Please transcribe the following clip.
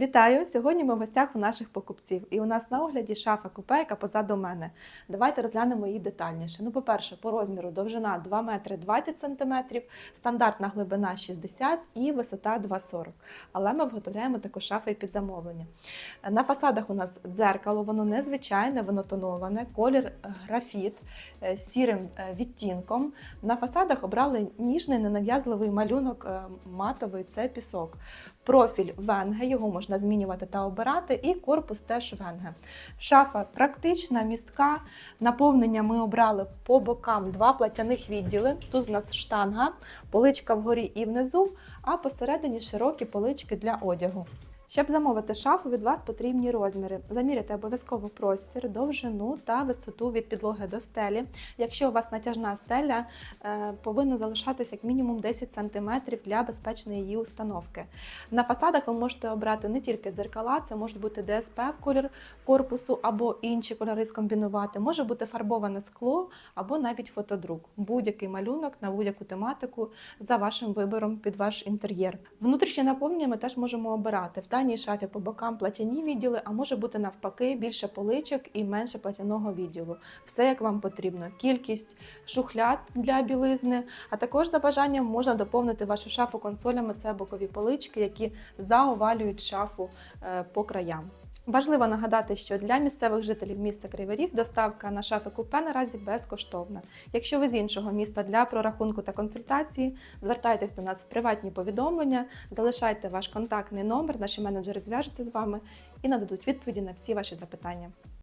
Вітаю! Сьогодні ми в гостях у наших покупців, і у нас на огляді шафа купе, яка позаду мене. Давайте розглянемо її детальніше. Ну, по-перше, по розміру довжина 2 метри 20 сантиметрів, стандартна глибина 60 і висота 2,40. Але ми виготовляємо таку шафу і під замовлення. На фасадах у нас дзеркало, воно незвичайне, воно тоноване, колір графіт е, з сірим е, відтінком. На фасадах обрали ніжний ненав'язливий малюнок е, матовий це пісок. Профіль венге, його можна змінювати та обирати, і корпус теж венге. Шафа практична, містка. Наповнення ми обрали по бокам два платяних відділи. Тут у нас штанга, поличка вгорі і внизу, а посередині широкі полички для одягу. Щоб замовити шафу, від вас потрібні розміри. Заміряйте обов'язково простір, довжину та висоту від підлоги до стелі. Якщо у вас натяжна стеля, е, повинно залишатися як мінімум 10 см для безпечної її установки. На фасадах ви можете обрати не тільки дзеркала, це може бути ДСП в колір корпусу або інші кольори скомбінувати. Може бути фарбоване скло або навіть фотодрук. Будь-який малюнок на будь-яку тематику за вашим вибором під ваш інтер'єр. Внутрішнє наповнення ми теж можемо обирати. Даній шафі по бокам платяні відділи, а може бути навпаки більше поличок і менше платяного відділу. Все як вам потрібно. Кількість шухляд для білизни, а також за бажанням можна доповнити вашу шафу консолями. Це бокові полички, які заовалюють шафу е, по краям. Важливо нагадати, що для місцевих жителів міста Кривий доставка на шафи купе наразі безкоштовна. Якщо ви з іншого міста для прорахунку та консультації, звертайтесь до нас в приватні повідомлення, залишайте ваш контактний номер, наші менеджери зв'яжуться з вами і нададуть відповіді на всі ваші запитання.